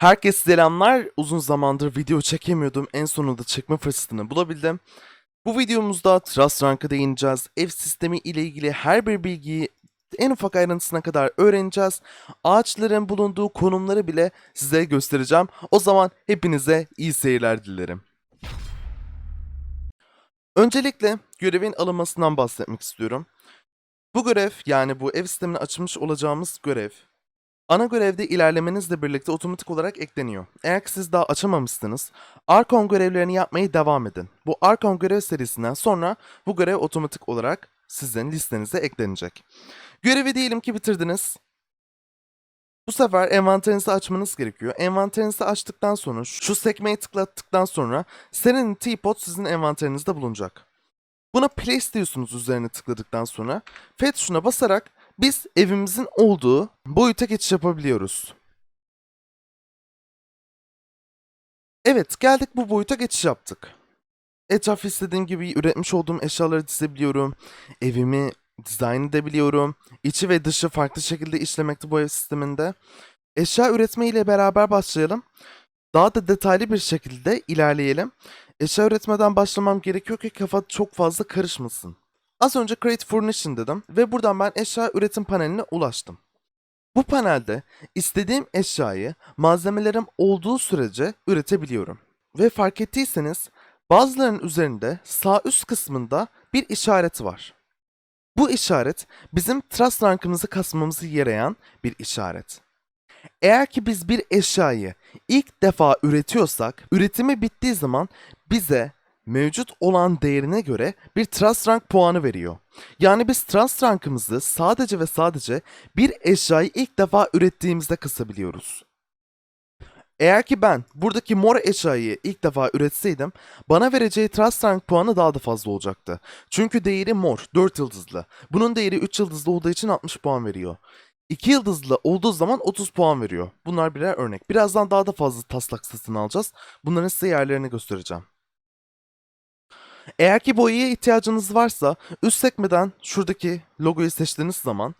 Herkese selamlar. Uzun zamandır video çekemiyordum. En sonunda çekme fırsatını bulabildim. Bu videomuzda Trust Rank'a değineceğiz. Ev sistemi ile ilgili her bir bilgiyi en ufak ayrıntısına kadar öğreneceğiz. Ağaçların bulunduğu konumları bile size göstereceğim. O zaman hepinize iyi seyirler dilerim. Öncelikle görevin alınmasından bahsetmek istiyorum. Bu görev yani bu ev sistemine açılmış olacağımız görev Ana görevde ilerlemenizle birlikte otomatik olarak ekleniyor. Eğer ki siz daha açamamışsınız, Arkon görevlerini yapmaya devam edin. Bu Arkon görev serisinden sonra bu görev otomatik olarak sizin listenize eklenecek. Görevi diyelim ki bitirdiniz. Bu sefer envanterinizi açmanız gerekiyor. Envanterinizi açtıktan sonra şu sekmeyi tıklattıktan sonra senin teapot sizin envanterinizde bulunacak. Buna place diyorsunuz üzerine tıkladıktan sonra. F tuşuna basarak biz evimizin olduğu boyuta geçiş yapabiliyoruz. Evet, geldik bu boyuta geçiş yaptık. Etraf istediğim gibi üretmiş olduğum eşyaları dizebiliyorum. Evimi dizayn edebiliyorum. İçi ve dışı farklı şekilde işlemekte bu ev sisteminde. Eşya üretme ile beraber başlayalım. Daha da detaylı bir şekilde ilerleyelim. Eşya üretmeden başlamam gerekiyor ki kafa çok fazla karışmasın. Az önce Create Furnishing dedim ve buradan ben eşya üretim paneline ulaştım. Bu panelde istediğim eşyayı malzemelerim olduğu sürece üretebiliyorum. Ve fark ettiyseniz bazılarının üzerinde sağ üst kısmında bir işaret var. Bu işaret bizim trust rankımızı kasmamızı yarayan bir işaret. Eğer ki biz bir eşyayı ilk defa üretiyorsak, üretimi bittiği zaman bize mevcut olan değerine göre bir trust rank puanı veriyor. Yani biz trust rankımızı sadece ve sadece bir eşyayı ilk defa ürettiğimizde kısabiliyoruz. Eğer ki ben buradaki mor eşyayı ilk defa üretseydim bana vereceği trust rank puanı daha da fazla olacaktı. Çünkü değeri mor, 4 yıldızlı. Bunun değeri 3 yıldızlı olduğu için 60 puan veriyor. 2 yıldızlı olduğu zaman 30 puan veriyor. Bunlar birer örnek. Birazdan daha da fazla taslak satın alacağız. Bunların size yerlerini göstereceğim. Eğer ki boyaya ihtiyacınız varsa üst sekmeden şuradaki logoyu seçtiğiniz zaman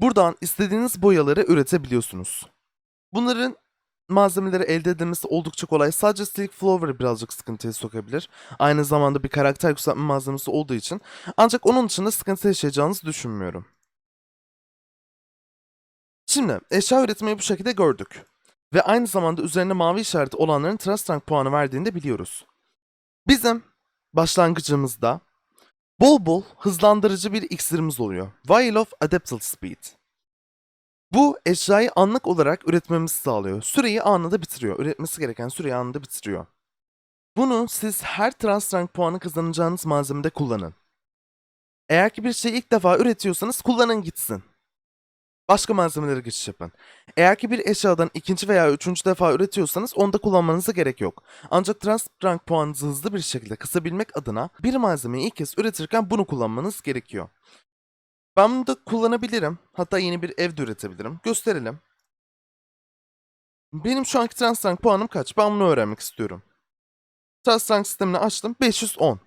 buradan istediğiniz boyaları üretebiliyorsunuz. Bunların malzemeleri elde edilmesi oldukça kolay. Sadece Silk Flower birazcık sıkıntıya sokabilir. Aynı zamanda bir karakter yükseltme malzemesi olduğu için. Ancak onun dışında sıkıntı yaşayacağınızı düşünmüyorum. Şimdi eşya üretmeyi bu şekilde gördük. Ve aynı zamanda üzerine mavi işareti olanların Trust Rank puanı verdiğini de biliyoruz. Bizim başlangıcımızda bol bol hızlandırıcı bir iksirimiz oluyor. Vial of Adaptable Speed. Bu eşyayı anlık olarak üretmemizi sağlıyor. Süreyi anında bitiriyor. Üretmesi gereken süreyi anında bitiriyor. Bunu siz her trans rank puanı kazanacağınız malzemede kullanın. Eğer ki bir şeyi ilk defa üretiyorsanız kullanın gitsin. Başka malzemelere geçiş yapın. Eğer ki bir eşyadan ikinci veya üçüncü defa üretiyorsanız onda kullanmanıza gerek yok. Ancak trans rank puanınızı hızlı bir şekilde kısabilmek adına bir malzemeyi ilk kez üretirken bunu kullanmanız gerekiyor. Ben bunu da kullanabilirim. Hatta yeni bir ev de üretebilirim. Gösterelim. Benim şu anki trans rank puanım kaç? Ben bunu öğrenmek istiyorum. Trans rank sistemini açtım. 510.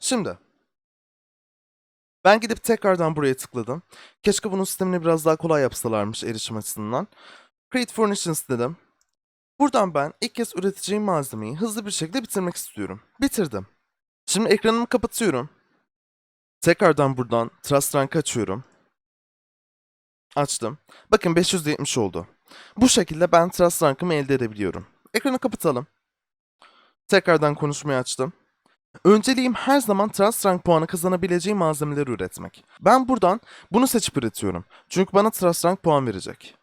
Şimdi ben gidip tekrardan buraya tıkladım. Keşke bunun sistemini biraz daha kolay yapsalarmış erişim açısından. Create Furnishings dedim. Buradan ben ilk kez üreteceğim malzemeyi hızlı bir şekilde bitirmek istiyorum. Bitirdim. Şimdi ekranımı kapatıyorum. Tekrardan buradan Trust Rank açıyorum. Açtım. Bakın 570 oldu. Bu şekilde ben Trust Rank'ımı elde edebiliyorum. Ekranı kapatalım. Tekrardan konuşmayı açtım. Önceliğim her zaman Trust Rank puanı kazanabileceğim malzemeleri üretmek. Ben buradan bunu seçip üretiyorum. Çünkü bana Trust Rank puan verecek.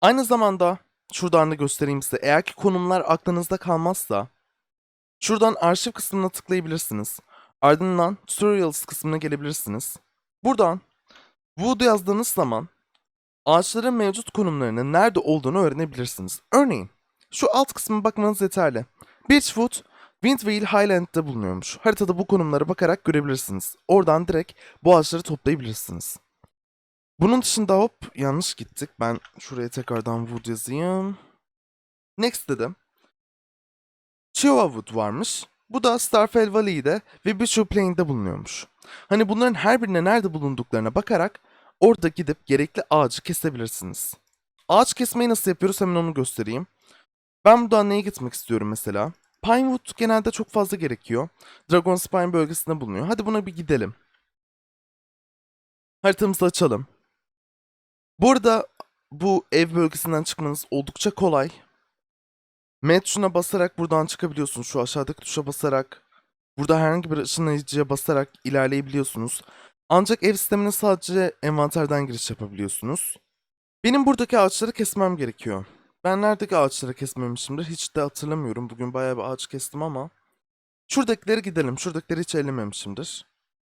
Aynı zamanda şuradan da göstereyim size. Eğer ki konumlar aklınızda kalmazsa şuradan arşiv kısmına tıklayabilirsiniz. Ardından Tutorials kısmına gelebilirsiniz. Buradan Wood yazdığınız zaman ağaçların mevcut konumlarının nerede olduğunu öğrenebilirsiniz. Örneğin şu alt kısmına bakmanız yeterli. Beechwood Windvale Highland'da bulunuyormuş. Haritada bu konumlara bakarak görebilirsiniz. Oradan direkt bu ağaçları toplayabilirsiniz. Bunun dışında hop yanlış gittik. Ben şuraya tekrardan wood yazayım. Next dedim. Chihuahua Wood varmış. Bu da Starfell Valley'de ve Bishop Plain'de bulunuyormuş. Hani bunların her birine nerede bulunduklarına bakarak orada gidip gerekli ağacı kesebilirsiniz. Ağaç kesmeyi nasıl yapıyoruz hemen onu göstereyim. Ben buradan neye gitmek istiyorum mesela? Pinewood genelde çok fazla gerekiyor. Dragon Spine bölgesinde bulunuyor. Hadi buna bir gidelim. Haritamızı açalım. Bu arada bu ev bölgesinden çıkmanız oldukça kolay. M tuşuna basarak buradan çıkabiliyorsunuz. Şu aşağıdaki tuşa basarak. Burada herhangi bir ışınlayıcıya basarak ilerleyebiliyorsunuz. Ancak ev sistemine sadece envanterden giriş yapabiliyorsunuz. Benim buradaki ağaçları kesmem gerekiyor. Ben neredeki ağaçları kesmemişimdir hiç de hatırlamıyorum. Bugün bayağı bir ağaç kestim ama. Şuradakileri gidelim. Şuradakileri hiç ellememişimdir.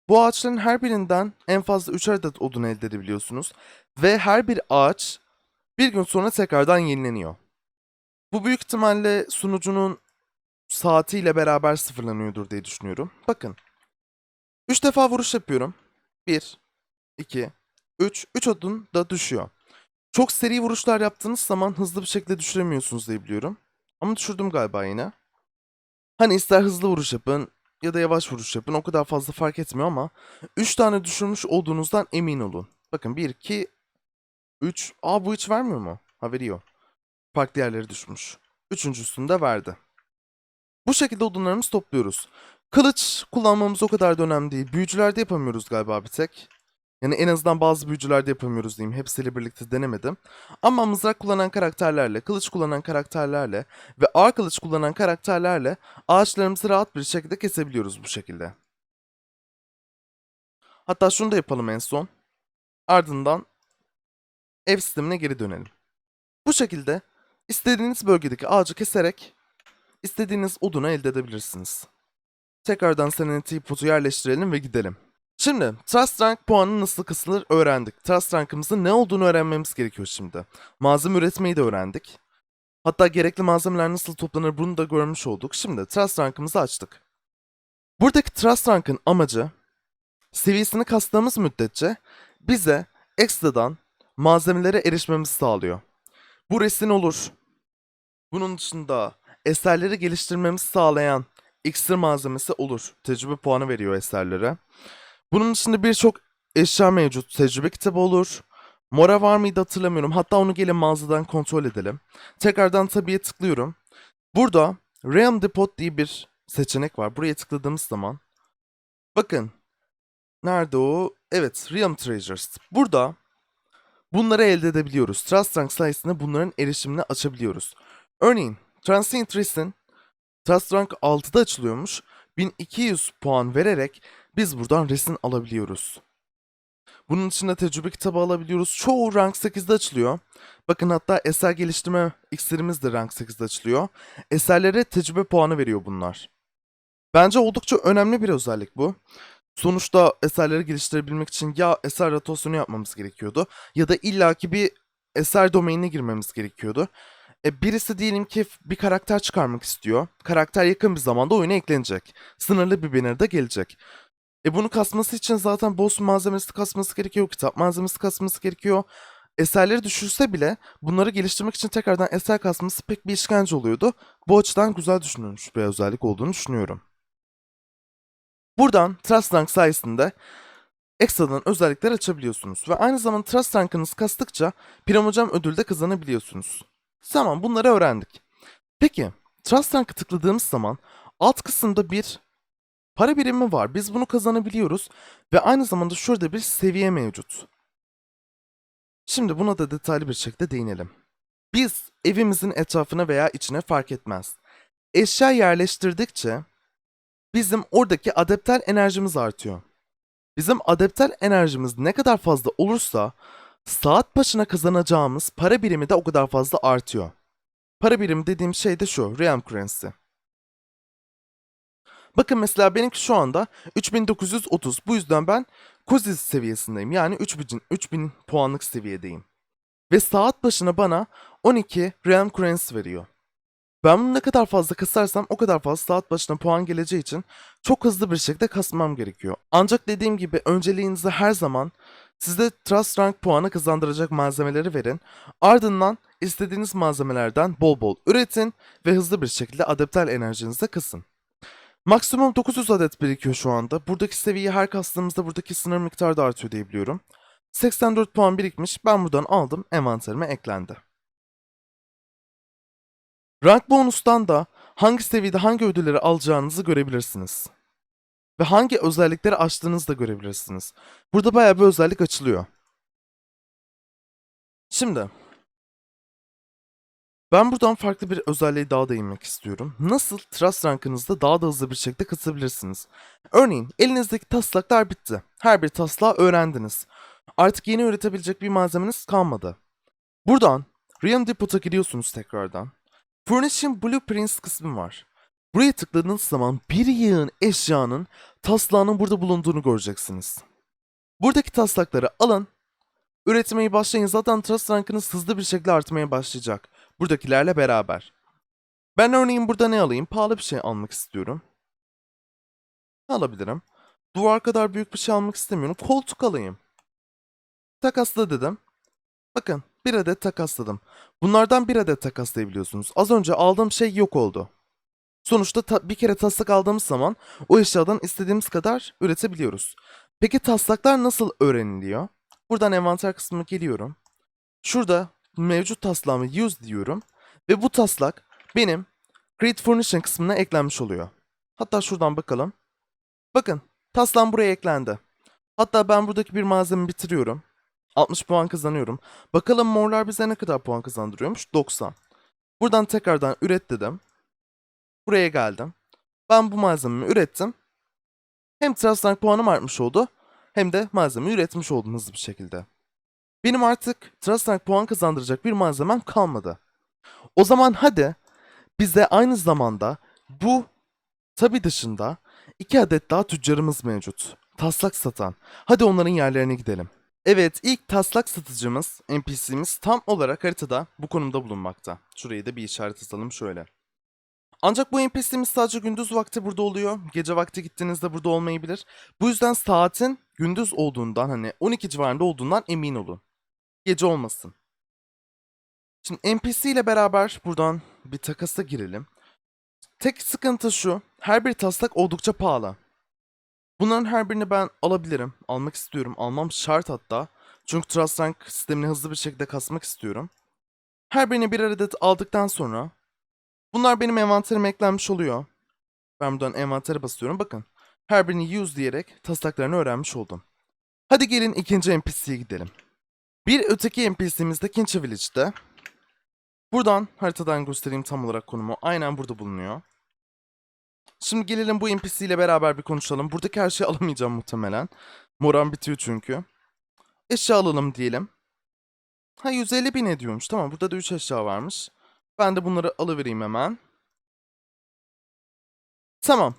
Bu ağaçların her birinden en fazla 3 adet odun elde edebiliyorsunuz. Ve her bir ağaç bir gün sonra tekrardan yenileniyor. Bu büyük ihtimalle sunucunun saatiyle beraber sıfırlanıyordur diye düşünüyorum. Bakın. 3 defa vuruş yapıyorum. 1, 2, 3. 3 odun da düşüyor. Çok seri vuruşlar yaptığınız zaman hızlı bir şekilde düşüremiyorsunuz diye biliyorum. Ama düşürdüm galiba yine. Hani ister hızlı vuruş yapın ya da yavaş vuruş yapın o kadar fazla fark etmiyor ama 3 tane düşürmüş olduğunuzdan emin olun. Bakın 1, 2, 3. Aa bu hiç vermiyor mu? Ha veriyor. Farklı yerleri düşmüş. Üçüncüsünü de verdi. Bu şekilde odunlarımızı topluyoruz. Kılıç kullanmamız o kadar da önemli değil. Büyücülerde yapamıyoruz galiba bir tek. Yani en azından bazı büyücülerde yapamıyoruz diyeyim. Hepsiyle birlikte denemedim. Ama mızrak kullanan karakterlerle, kılıç kullanan karakterlerle ve ağır kılıç kullanan karakterlerle ağaçlarımızı rahat bir şekilde kesebiliyoruz bu şekilde. Hatta şunu da yapalım en son. Ardından ev sistemine geri dönelim. Bu şekilde istediğiniz bölgedeki ağacı keserek istediğiniz odunu elde edebilirsiniz. Tekrardan Serenity potu yerleştirelim ve gidelim. Şimdi Trust Rank puanı nasıl kısılır öğrendik. Trust Rank'ımızın ne olduğunu öğrenmemiz gerekiyor şimdi. Malzeme üretmeyi de öğrendik. Hatta gerekli malzemeler nasıl toplanır bunu da görmüş olduk. Şimdi Trust Rank'ımızı açtık. Buradaki Trust Rank'ın amacı seviyesini kastığımız müddetçe bize ekstradan malzemelere erişmemizi sağlıyor. Bu resin olur. Bunun dışında eserleri geliştirmemizi sağlayan iksir malzemesi olur. Tecrübe puanı veriyor eserlere. Bunun dışında birçok eşya mevcut. Tecrübe kitabı olur. Mora var mıydı hatırlamıyorum. Hatta onu gelin mağazadan kontrol edelim. Tekrardan tabiye tıklıyorum. Burada Realm Depot diye bir seçenek var. Buraya tıkladığımız zaman bakın nerede o? Evet, Realm Treasures. Burada bunları elde edebiliyoruz. Trust Rank sayesinde bunların erişimini açabiliyoruz. Örneğin Transient Resin Trust Rank 6'da açılıyormuş. 1200 puan vererek biz buradan resin alabiliyoruz. Bunun dışında tecrübe kitabı alabiliyoruz. Çoğu rank 8'de açılıyor. Bakın hatta eser geliştirme iksirimiz de rank 8'de açılıyor. Eserlere tecrübe puanı veriyor bunlar. Bence oldukça önemli bir özellik bu. Sonuçta eserleri geliştirebilmek için ya eser rotasyonu yapmamız gerekiyordu ya da illaki bir eser domainine girmemiz gerekiyordu. E, birisi diyelim ki bir karakter çıkarmak istiyor. Karakter yakın bir zamanda oyuna eklenecek. Sınırlı bir banner de gelecek. E bunu kasması için zaten boss malzemesi kasması gerekiyor, kitap malzemesi kasması gerekiyor. Eserleri düşürse bile bunları geliştirmek için tekrardan eser kasması pek bir işkence oluyordu. Bu açıdan güzel düşünülmüş bir özellik olduğunu düşünüyorum. Buradan Trust Rank sayesinde ekstradan özellikler açabiliyorsunuz ve aynı zamanda Trust Rank'ınız kastıkça Primocam ödül de kazanabiliyorsunuz. Tamam bunları öğrendik. Peki Trust Rank'ı tıkladığımız zaman alt kısımda bir para birimi var. Biz bunu kazanabiliyoruz ve aynı zamanda şurada bir seviye mevcut. Şimdi buna da detaylı bir şekilde değinelim. Biz evimizin etrafına veya içine fark etmez. Eşya yerleştirdikçe bizim oradaki adeptel enerjimiz artıyor. Bizim adeptel enerjimiz ne kadar fazla olursa saat başına kazanacağımız para birimi de o kadar fazla artıyor. Para birimi dediğim şey de şu, Realm Currency. Bakın mesela benimki şu anda 3930. Bu yüzden ben Kozis seviyesindeyim. Yani 3000, 3000 puanlık seviyedeyim. Ve saat başına bana 12 Realm Currency veriyor. Ben bunu ne kadar fazla kasarsam o kadar fazla saat başına puan geleceği için çok hızlı bir şekilde kasmam gerekiyor. Ancak dediğim gibi önceliğinizi her zaman size Trust Rank puanı kazandıracak malzemeleri verin. Ardından istediğiniz malzemelerden bol bol üretin ve hızlı bir şekilde adaptal enerjinizi kısın. Maksimum 900 adet birikiyor şu anda. Buradaki seviyeyi her kastığımızda buradaki sınır miktarı da artıyor diye biliyorum. 84 puan birikmiş. Ben buradan aldım. Envanterime eklendi. Rank bonustan da hangi seviyede hangi ödülleri alacağınızı görebilirsiniz. Ve hangi özellikleri açtığınızı da görebilirsiniz. Burada bayağı bir özellik açılıyor. Şimdi ben buradan farklı bir özelliğe daha değinmek istiyorum. Nasıl Trust rankınızda daha da hızlı bir şekilde kasabilirsiniz? Örneğin elinizdeki taslaklar bitti. Her bir taslağı öğrendiniz. Artık yeni üretebilecek bir malzemeniz kalmadı. Buradan Realm Depot'a giriyorsunuz tekrardan. Furnishing Blueprints kısmı var. Buraya tıkladığınız zaman bir yığın eşyanın taslağının burada bulunduğunu göreceksiniz. Buradaki taslakları alın, üretmeye başlayın. Zaten Trust rankınız hızlı bir şekilde artmaya başlayacak. Buradakilerle beraber. Ben örneğin burada ne alayım? Pahalı bir şey almak istiyorum. Ne alabilirim? Duvar kadar büyük bir şey almak istemiyorum. Koltuk alayım. Takasla dedim. Bakın bir adet takasladım. Bunlardan bir adet takaslayabiliyorsunuz. Az önce aldığım şey yok oldu. Sonuçta ta- bir kere taslak aldığımız zaman o eşyadan istediğimiz kadar üretebiliyoruz. Peki taslaklar nasıl öğreniliyor? Buradan envanter kısmına geliyorum. Şurada mevcut taslağımı use diyorum. Ve bu taslak benim Create Furnishing kısmına eklenmiş oluyor. Hatta şuradan bakalım. Bakın taslağım buraya eklendi. Hatta ben buradaki bir malzeme bitiriyorum. 60 puan kazanıyorum. Bakalım morlar bize ne kadar puan kazandırıyormuş? 90. Buradan tekrardan üret dedim. Buraya geldim. Ben bu malzememi ürettim. Hem Trustrank puanım artmış oldu. Hem de malzemeyi üretmiş oldum hızlı bir şekilde. Benim artık Trustrank puan kazandıracak bir malzemem kalmadı. O zaman hadi bize aynı zamanda bu tabi dışında iki adet daha tüccarımız mevcut. Taslak satan. Hadi onların yerlerine gidelim. Evet, ilk taslak satıcımız, NPC'miz tam olarak haritada bu konumda bulunmakta. Şuraya da bir işaret atalım şöyle. Ancak bu NPC'miz sadece gündüz vakti burada oluyor. Gece vakti gittiğinizde burada olmayabilir. Bu yüzden saatin gündüz olduğundan hani 12 civarında olduğundan emin olun. Gece olmasın. Şimdi NPC ile beraber buradan bir takasa girelim. Tek sıkıntı şu. Her bir taslak oldukça pahalı. Bunların her birini ben alabilirim. Almak istiyorum. Almam şart hatta. Çünkü Trust Rank sistemini hızlı bir şekilde kasmak istiyorum. Her birini bir adet aldıktan sonra bunlar benim envanterime eklenmiş oluyor. Ben buradan envantere basıyorum. Bakın. Her birini use diyerek taslaklarını öğrenmiş oldum. Hadi gelin ikinci NPC'ye gidelim. Bir öteki NPC'miz de Kincha Village'de. Buradan haritadan göstereyim tam olarak konumu. Aynen burada bulunuyor. Şimdi gelelim bu NPC ile beraber bir konuşalım. Buradaki her şeyi alamayacağım muhtemelen. Moram bitiyor çünkü. Eşya alalım diyelim. Ha 150 bin ediyormuş. Tamam burada da 3 eşya varmış. Ben de bunları alıvereyim hemen. Tamam.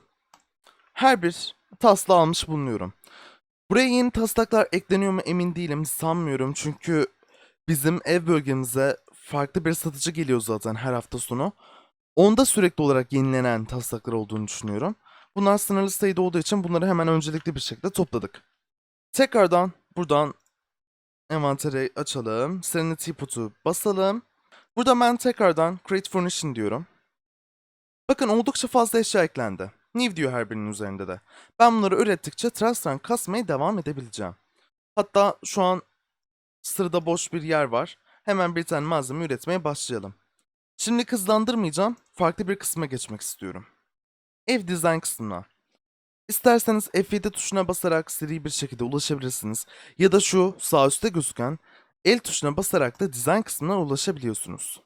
Her bir taslağı almış bulunuyorum. Buraya yeni taslaklar ekleniyor mu emin değilim. Sanmıyorum çünkü bizim ev bölgemize farklı bir satıcı geliyor zaten her hafta sonu. Onda sürekli olarak yenilenen taslaklar olduğunu düşünüyorum. Bunlar sınırlı sayıda olduğu için bunları hemen öncelikli bir şekilde topladık. Tekrardan buradan envanteri açalım. Serenity Pot'u basalım. Burada ben tekrardan Create Furnishing diyorum. Bakın oldukça fazla eşya eklendi. New diyor her birinin üzerinde de. Ben bunları ürettikçe Rank kasmaya devam edebileceğim. Hatta şu an sırada boş bir yer var. Hemen bir tane malzeme üretmeye başlayalım. Şimdi hızlandırmayacağım. Farklı bir kısma geçmek istiyorum. Ev dizayn kısmına. İsterseniz F7 tuşuna basarak seri bir şekilde ulaşabilirsiniz. Ya da şu sağ üstte gözüken el tuşuna basarak da dizayn kısmına ulaşabiliyorsunuz.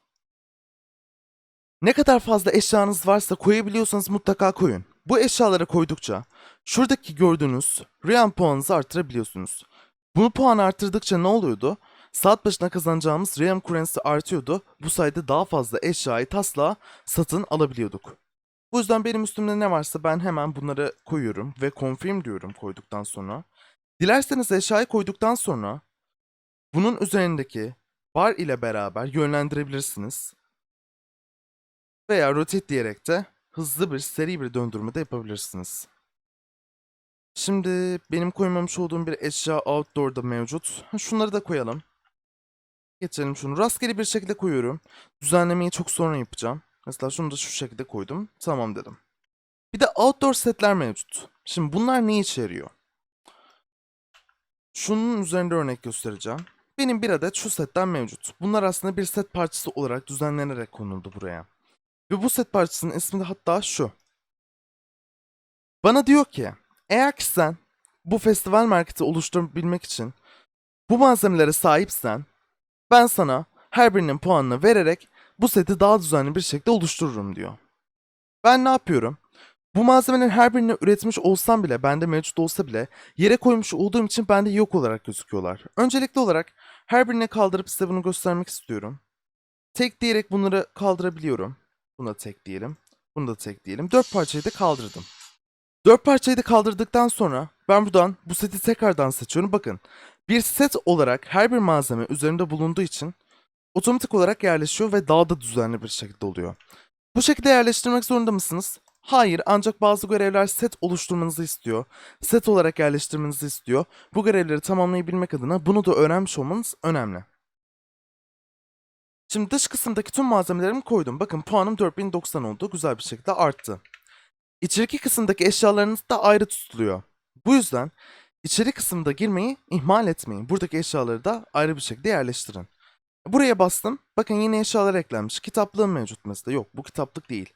Ne kadar fazla eşyanız varsa koyabiliyorsanız mutlaka koyun. Bu eşyaları koydukça şuradaki gördüğünüz realm puanınızı artırabiliyorsunuz. Bunu puan arttırdıkça ne oluyordu? Saat başına kazanacağımız realm currency artıyordu. Bu sayede daha fazla eşyayı tasla satın alabiliyorduk. Bu yüzden benim üstümde ne varsa ben hemen bunları koyuyorum ve confirm diyorum koyduktan sonra. Dilerseniz eşyayı koyduktan sonra bunun üzerindeki bar ile beraber yönlendirebilirsiniz. Veya rotate diyerek de hızlı bir seri bir döndürme de yapabilirsiniz. Şimdi benim koymamış olduğum bir eşya outdoor'da mevcut. Şunları da koyalım. Geçelim şunu. Rastgele bir şekilde koyuyorum. Düzenlemeyi çok sonra yapacağım. Mesela şunu da şu şekilde koydum. Tamam dedim. Bir de outdoor setler mevcut. Şimdi bunlar ne işe yarıyor? Şunun üzerinde örnek göstereceğim. Benim bir adet şu setten mevcut. Bunlar aslında bir set parçası olarak düzenlenerek konuldu buraya. Ve bu set parçasının ismi de hatta şu. Bana diyor ki eğer ki sen bu festival marketi oluşturabilmek için bu malzemelere sahipsen ben sana her birinin puanını vererek bu seti daha düzenli bir şekilde oluştururum diyor. Ben ne yapıyorum? Bu malzemelerin her birini üretmiş olsam bile, bende mevcut olsa bile yere koymuş olduğum için bende yok olarak gözüküyorlar. Öncelikli olarak her birini kaldırıp size bunu göstermek istiyorum. Tek diyerek bunları kaldırabiliyorum. Buna tek diyelim. Bunu da tek diyelim. Dört parçayı da kaldırdım. Dört parçayı da kaldırdıktan sonra ben buradan bu seti tekrardan seçiyorum. Bakın bir set olarak her bir malzeme üzerinde bulunduğu için otomatik olarak yerleşiyor ve daha da düzenli bir şekilde oluyor. Bu şekilde yerleştirmek zorunda mısınız? Hayır ancak bazı görevler set oluşturmanızı istiyor. Set olarak yerleştirmenizi istiyor. Bu görevleri tamamlayabilmek adına bunu da öğrenmiş olmanız önemli. Şimdi dış kısımdaki tüm malzemelerimi koydum. Bakın puanım 4090 oldu. Güzel bir şekilde arttı. İçeriki kısımdaki eşyalarınız da ayrı tutuluyor. Bu yüzden içeri kısımda girmeyi ihmal etmeyin. Buradaki eşyaları da ayrı bir şekilde yerleştirin. Buraya bastım. Bakın yeni eşyalar eklenmiş. Kitaplığım mevcut mesela. Yok bu kitaplık değil.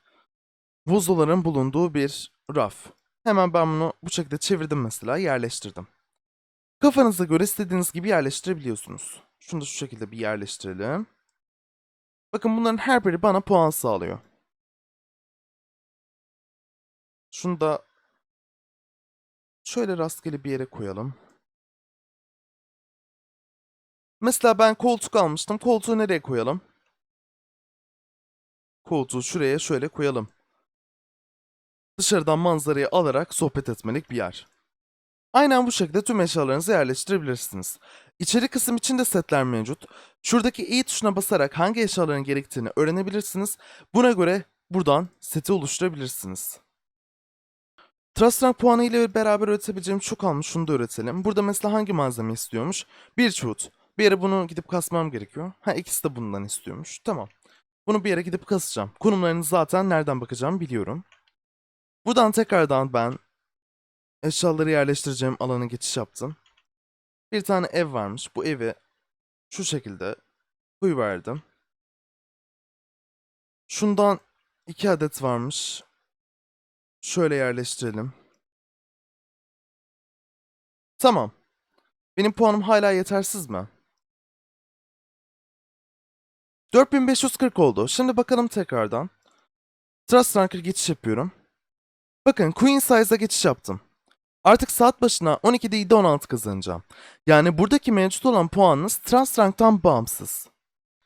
Buzluların bulunduğu bir raf. Hemen ben bunu bu şekilde çevirdim mesela yerleştirdim. Kafanıza göre istediğiniz gibi yerleştirebiliyorsunuz. Şunu da şu şekilde bir yerleştirelim. Bakın bunların her biri bana puan sağlıyor. Şunu da şöyle rastgele bir yere koyalım. Mesela ben koltuk almıştım. Koltuğu nereye koyalım? Koltuğu şuraya şöyle koyalım. Dışarıdan manzarayı alarak sohbet etmelik bir yer. Aynen bu şekilde tüm eşyalarınızı yerleştirebilirsiniz. İçeri kısım için de setler mevcut. Şuradaki i tuşuna basarak hangi eşyaların gerektiğini öğrenebilirsiniz. Buna göre buradan seti oluşturabilirsiniz. Trust Rank puanı ile beraber üretebileceğim çok almış. Şunu da üretelim. Burada mesela hangi malzeme istiyormuş? Bir çubuk. Bir yere bunu gidip kasmam gerekiyor. Ha ikisi de bundan istiyormuş. Tamam. Bunu bir yere gidip kasacağım. Konumlarını zaten nereden bakacağım biliyorum. Buradan tekrardan ben eşyaları yerleştireceğim alana geçiş yaptım. Bir tane ev varmış. Bu evi şu şekilde koyuverdim. Şundan iki adet varmış. Şöyle yerleştirelim. Tamam. Benim puanım hala yetersiz mi? 4540 oldu. Şimdi bakalım tekrardan. Trust Ranker geçiş yapıyorum. Bakın Queen Size'a geçiş yaptım. Artık saat başına 12 değil de 16 kazanacağım. Yani buradaki mevcut olan puanınız Trust Rank'tan bağımsız.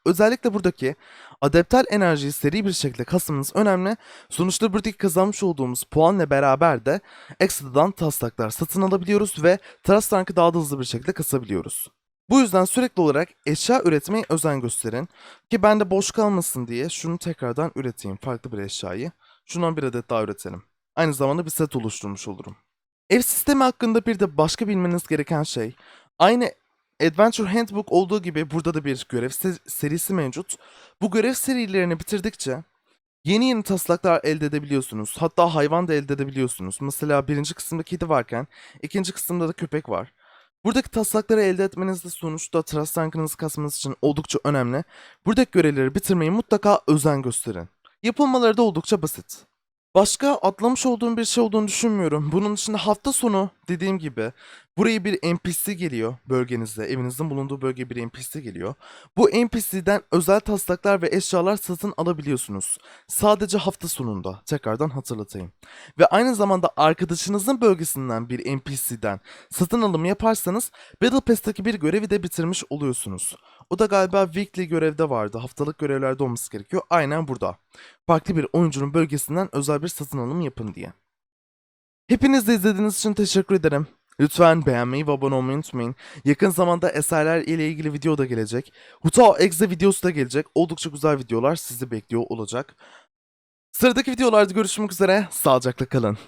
Özellikle buradaki adaptal enerjiyi seri bir şekilde kasmanız önemli. Sonuçta buradaki kazanmış olduğumuz puanla beraber de ekstradan taslaklar satın alabiliyoruz ve Trust Rank'ı daha da hızlı bir şekilde kasabiliyoruz. Bu yüzden sürekli olarak eşya üretmeye özen gösterin. Ki ben de boş kalmasın diye şunu tekrardan üreteyim. Farklı bir eşyayı. Şundan bir adet daha üretelim. Aynı zamanda bir set oluşturmuş olurum. Ev sistemi hakkında bir de başka bilmeniz gereken şey. Aynı Adventure Handbook olduğu gibi burada da bir görev se- serisi mevcut. Bu görev serilerini bitirdikçe yeni yeni taslaklar elde edebiliyorsunuz. Hatta hayvan da elde edebiliyorsunuz. Mesela birinci kısımda kedi varken ikinci kısımda da köpek var. Buradaki taslakları elde etmeniz de sonuçta trust rankınızı kasmanız için oldukça önemli. Buradaki görevleri bitirmeyi mutlaka özen gösterin. Yapılmaları da oldukça basit. Başka atlamış olduğum bir şey olduğunu düşünmüyorum. Bunun dışında hafta sonu dediğim gibi buraya bir NPC geliyor bölgenizde. Evinizin bulunduğu bölgeye bir NPC geliyor. Bu NPC'den özel taslaklar ve eşyalar satın alabiliyorsunuz. Sadece hafta sonunda tekrardan hatırlatayım. Ve aynı zamanda arkadaşınızın bölgesinden bir NPC'den satın alım yaparsanız Battle Pass'taki bir görevi de bitirmiş oluyorsunuz. O da galiba weekly görevde vardı. Haftalık görevlerde olması gerekiyor. Aynen burada. Farklı bir oyuncunun bölgesinden özel bir satın alım yapın diye. Hepiniz de izlediğiniz için teşekkür ederim. Lütfen beğenmeyi ve abone olmayı unutmayın. Yakın zamanda eserler ile ilgili video da gelecek. Hutao Exe videosu da gelecek. Oldukça güzel videolar sizi bekliyor olacak. Sıradaki videolarda görüşmek üzere. Sağlıcakla kalın.